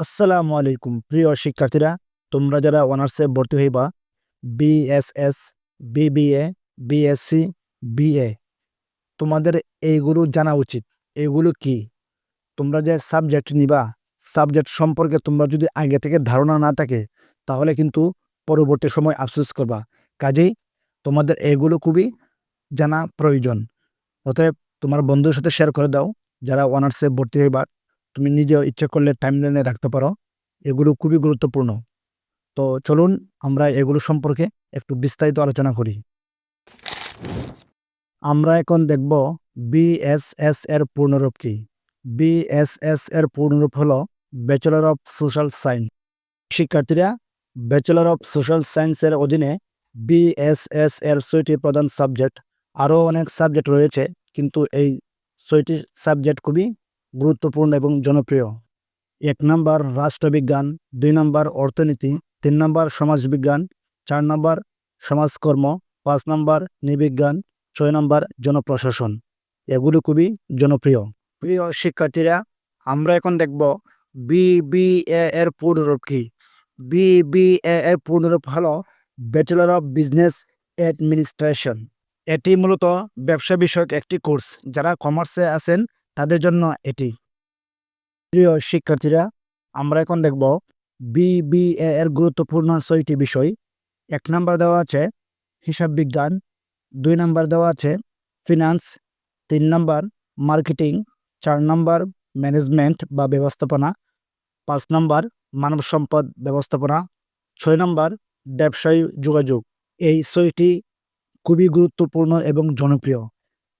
আসসালামু আলাইকুম, প্রিয় শিক্ষার্থীরা। তোমরা যারা অনার্সে ভর্তি হইবা বিএসএস বিবিএ বিএসসি বিএ তোমাদের এইগুলো জানা উচিত। এগুলো কি? তোমরা যে সাবজেক্ট নিবা, সাবজেক্ট সম্পর্কে তোমরা যদি আগে থেকে ধারণা না থাকে, তাহলে কিন্তু পরবর্তী সময় আফসোস করবা। কাজেই তোমাদের এগুলো খুবই জানা প্রয়োজন। অতএব তোমার বন্ধুর সাথে শেয়ার করে দাও, যারা অনার্সে ভর্তি হইবা তুমি নিজেও ইচ্ছে করলে টাইম লাইনে রাখতে পারো। এগুলো খুবই গুরুত্বপূর্ণ। তো চলুন আমরা এগুলো সম্পর্কে একটু বিস্তারিত আলোচনা করি। আমরা এখন দেখব বিএসএস এর পূর্ণরূপ কি। বিএসএস এর পূর্ণরূপ হলো ব্যাচেলর অফ সোশ্যাল সায়েন্স শিক্ষার্থীরা ব্যাচেলর অফ সোশ্যাল সায়েন্সের অধীনে বিএসএস এর ছয়টি প্রধান সাবজেক্ট আরও অনেক সাবজেক্ট রয়েছে, কিন্তু এই ছয়টি সাবজেক্ট খুবই গুরুত্বপূর্ণ এবং জনপ্রিয়। এক নম্বর রাষ্ট্রবিজ্ঞান, দুই নম্বর অর্থনীতি, তিন নম্বর সমাজবিজ্ঞান, চার নম্বর সমাজকর্ম, পাঁচ নম্বর নৃবিজ্ঞান, ছয় নম্বর জনপ্রশাসন। এগুলো খুবই জনপ্রিয়। প্রিয় শিক্ষার্থীরা, আমরা এখন দেখব বিবিএ এর পূর্ণরূপ কি। বিবিএ এর পূর্ণরূপ হলো ব্যাচেলর অফ বিজনেস অ্যাডমিনিস্ট্রেশন এটি মূলত ব্যবসা বিষয়ক একটি কোর্স। যারা কমার্সে আছেন তাদের জন্য এটি। প্রিয় শিক্ষার্থীরা, আমরা এখন দেখব বিবিএ এর গুরুত্বপূর্ণ ছয়টি বিষয়। এক নম্বর দেওয়া আছে হিসাব বিজ্ঞান, দুই নাম্বার দেওয়া আছে ফিনান্স, তিন নম্বর মার্কেটিং, চার নাম্বার ম্যানেজমেন্ট বা ব্যবস্থাপনা, পাঁচ নম্বর মানব সম্পদ ব্যবস্থাপনা, ছয় নম্বর ব্যবসায়ী যোগাযোগ। এই ছয়টি খুবই গুরুত্বপূর্ণ এবং জনপ্রিয়।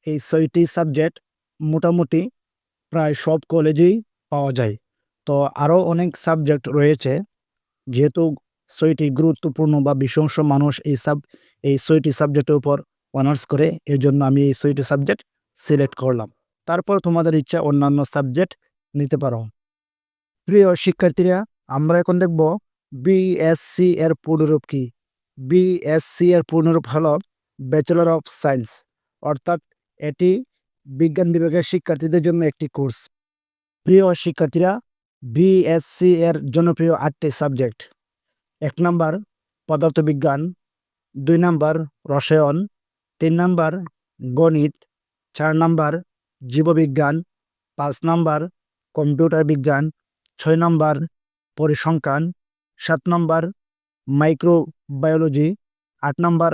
এই ছয়টি সাবজেক্ট মোটামুটি প্রায় সব কলেজেই পাওয়া যায়। তো আরও অনেক সাবজেক্ট রয়েছে। যেহেতু ছয়টি গুরুত্বপূর্ণ বা বিশংশ মানুষ এই সাব এই ছয়টি সাবজেক্টের উপর অনার্স করে এর জন্য আমি এই ছয়টি সাবজেক্ট সিলেক্ট করলাম। তারপর তোমাদের ইচ্ছা অন্যান্য সাবজেক্ট নিতে পারো। প্রিয় শিক্ষার্থীরা, আমরা এখন দেখব বিএসসি এর পূর্ণরূপ কি? বিএসসি এর পূর্ণরূপ হল ব্যাচেলর অফ সায়েন্স অর্থাৎ এটি বিজ্ঞান বিভাগের শিক্ষার্থীদের জন্য একটি কোর্স। প্রিয় শিক্ষার্থীরা বিএসসি এর জনপ্রিয় আটটি সাবজেক্ট। এক নম্বর, পদার্থবিজ্ঞান। দুই নম্বর, রসায়ন। তিন নম্বর, গণিত। চার নম্বর, জীববিজ্ঞান। পাঁচ নম্বর, কম্পিউটার বিজ্ঞান। ছয় নম্বর, পরিসংখ্যান। সাত নম্বর, মাইক্রোবায়োলজি। আট নম্বর,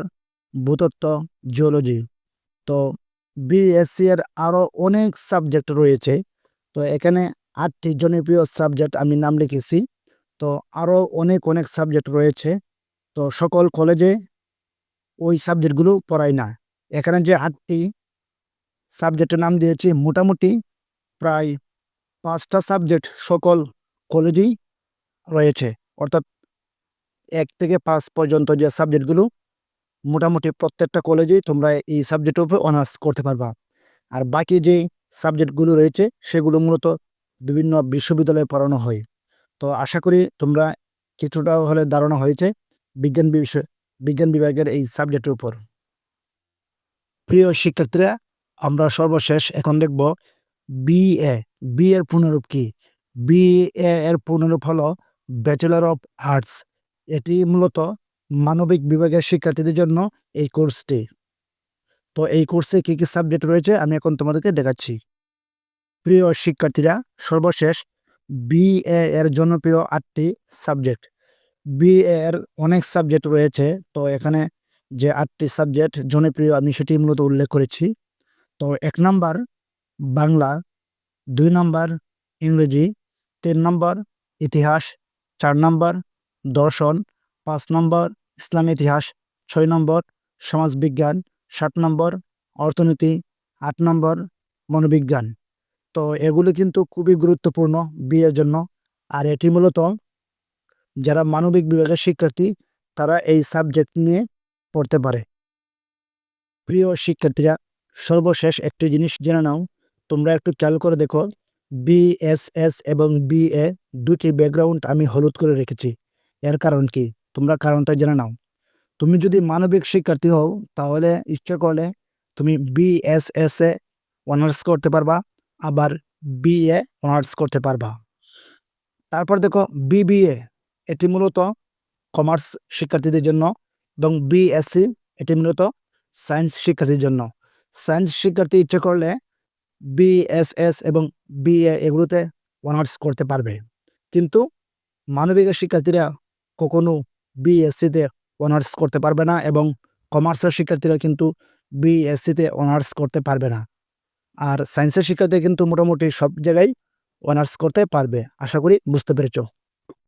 ভূতত্ত্ব, জিওলজি। তো বিএসসি এর আরও অনেক সাবজেক্ট রয়েছে। তো এখানে আটটি জনপ্রিয় সাবজেক্ট আমি নাম লিখেছি। তো আরও অনেক অনেক সাবজেক্ট রয়েছে। তো সকল কলেজে ওই সাবজেক্টগুলো পড়ায় না। এখানে যে আটটি সাবজেক্টের নাম দিয়েছি, মোটামুটি প্রায় পাঁচটা সাবজেক্ট সকল কলেজেই রয়েছে। অর্থাৎ এক থেকে পাঁচ পর্যন্ত যে সাবজেক্টগুলো মোটামুটি প্রত্যেকটা কলেজেই তোমরা এই সাবজেক্টের উপর অনার্স করতে পারবা। আর বাকি যে সাবজেক্টগুলো রয়েছে, সেগুলো মূলত বিভিন্ন বিশ্ববিদ্যালয়ে পড়ানো হয়। তো আশা করি তোমরা কিছুটা হলে ধারণা হয়েছে বিজ্ঞান বিষয়, বিজ্ঞান বিভাগের এই সাবজেক্টের উপর। প্রিয় শিক্ষার্থীরা, আমরা সর্বশেষ এখন দেখব বিএ বি এর পূর্ণরূপ কি? বিএ এর পূর্ণরূপ হলো ব্যাচেলর অফ আর্টস এটি মূলত মানবিক বিভাগের শিক্ষার্থীদের জন্য এই কোর্সটি। তো এই কোর্সে কী কী সাবজেক্ট রয়েছে আমি এখন তোমাদেরকে দেখাচ্ছি। প্রিয় শিক্ষার্থীরা, সর্বশেষ বিএ এর জনপ্রিয় আটটি সাবজেক্ট। বিএ এর অনেক সাবজেক্ট রয়েছে, তো এখানে যে আটটি সাবজেক্ট জনপ্রিয় আমি সেটি মূলত উল্লেখ করেছি। তো এক নাম্বার বাংলা, দুই নাম্বার ইংরেজি, তিন নম্বর ইতিহাস, চার নম্বর দর্শন, পাঁচ নম্বর ইসলাম ইতিহাস ছয় নম্বর, সমাজবিজ্ঞান সাত নম্বর, অর্থনীতি আট নম্বর, মনোবিজ্ঞান। তো এগুলি কিন্তু খুবই গুরুত্বপূর্ণ বিয়ের জন্য। আর এটি মূলত যারা মানবিক বিভাগের শিক্ষার্থী, তারা এই সাবজেক্ট নিয়ে পড়তে পারে। প্রিয় শিক্ষার্থীরা, সর্বশেষ একটি জিনিস জেনে নাও। তোমরা একটু খেয়াল করে দেখো বিএসএস এবং বিএ দুটি ব্যাকগ্রাউন্ড আমি হলুদ করে রেখেছি। এর কারণ কি? তোমরা কারণটা জেনে নাও। তুমি যদি মানবিক শিক্ষার্থী হও, তাহলে ইচ্ছে করলে তুমি বিএসএস এ অনার্স করতে পারবা, আবার বিএ অনার্স করতে পারবা। তারপর দেখো বিবিএ এটি মূলত কমার্স শিক্ষার্থীদের জন্য এবং বিএসসি এটি মূলত সায়েন্স শিক্ষার্থীর জন্য। সায়েন্স শিক্ষার্থী ইচ্ছে করলে বিএসএস এবং বিএ এগুলোতে অনার্স করতে পারবে। কিন্তু মানবিক শিক্ষার্থীরা কখনো বিএসসিতে অনার্স করতে পারবে না এবং কমার্সের শিক্ষার্থীরা কিন্তু বিএসসিতে অনার্স করতে পারবে না। আর সায়েন্সের শিক্ষার্থী কিন্তু মোটামুটি সব জায়গায় অনার্স করতে পারবে, আশা করি বুঝতে পেরেছ।